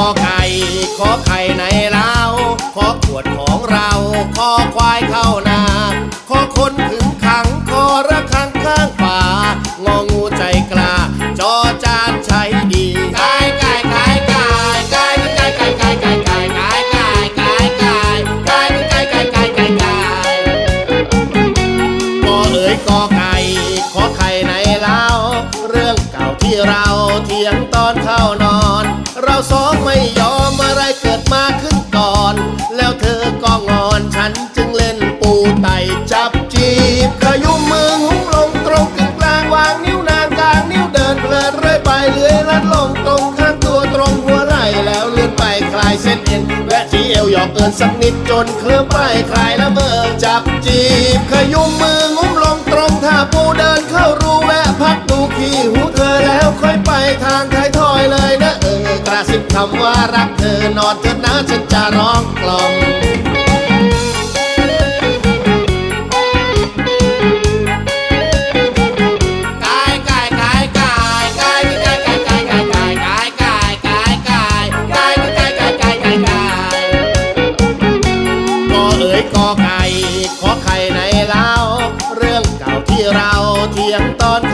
ขอไก่ ขอไข่ในเล้าขอขวดของเรา ขอควายเข้านา ขอคนถึงขัง ขอระคังข้างฝางองูใจกล้า จอจานใช้ดีก่ไก่ไก่ไก่ไก่ไก่ไก่ไก่ไก่ไก่ไก่ไก่ไก่ไก่ไก่ไก่ไก่ไก่ไก่ไก่กอเอ๋ยกอไก่ ขอไข่ในเล้าเรื่องเก่าที่เราเถียงตอนเข้านอนาสองไม่ยอมอะไรเกิดมาขึ้นก่อน แล้วเธอก็งอนฉันจึงเล่นปูไตจับจีบขยุมมือหุ้มลงตรงกึ่งกลางวางนิ้วนางกลางนิ้วเดินเพลินเรื่อยไปเลื้อยลัดลงตรงข้างตัวตรงหัวไหล่แล้วเลื่อนไปคลายเส้นเอ็นและที่เอวหยอกเอินสักนิดจนเคลื่อนไปคลายละเมอจับจีบ ระสิบคำว่ารักเธอนอนเธอนะฉันจะร้องกล่อมขอไข่ในเล้าเรื่องเก่าที่เราเที่ยงตอน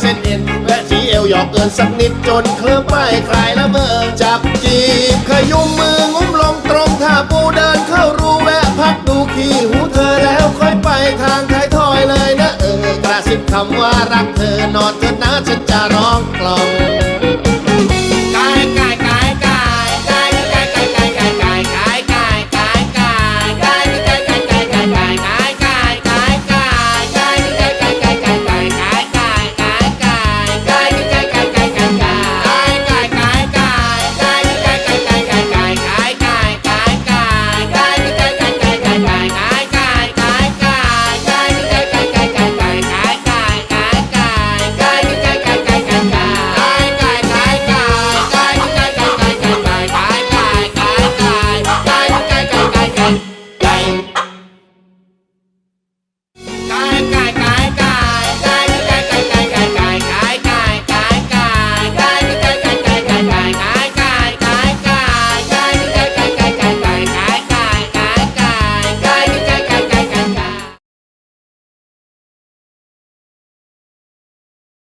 เส้นเอ็นและที่เอวหยอกเกินสักนิดจนเคลิ้มไปคลายละเมอจับจีบขยุมมืองุ้มลงตรงท่าปูเดินเข้ารูแวะพักดูขี้หูเธอแล้วค่อยไปทางท้ายทอยเลยนะเออกระสิบคำว่ารักเธอนอนเธอนะฉันจะร้องกลอง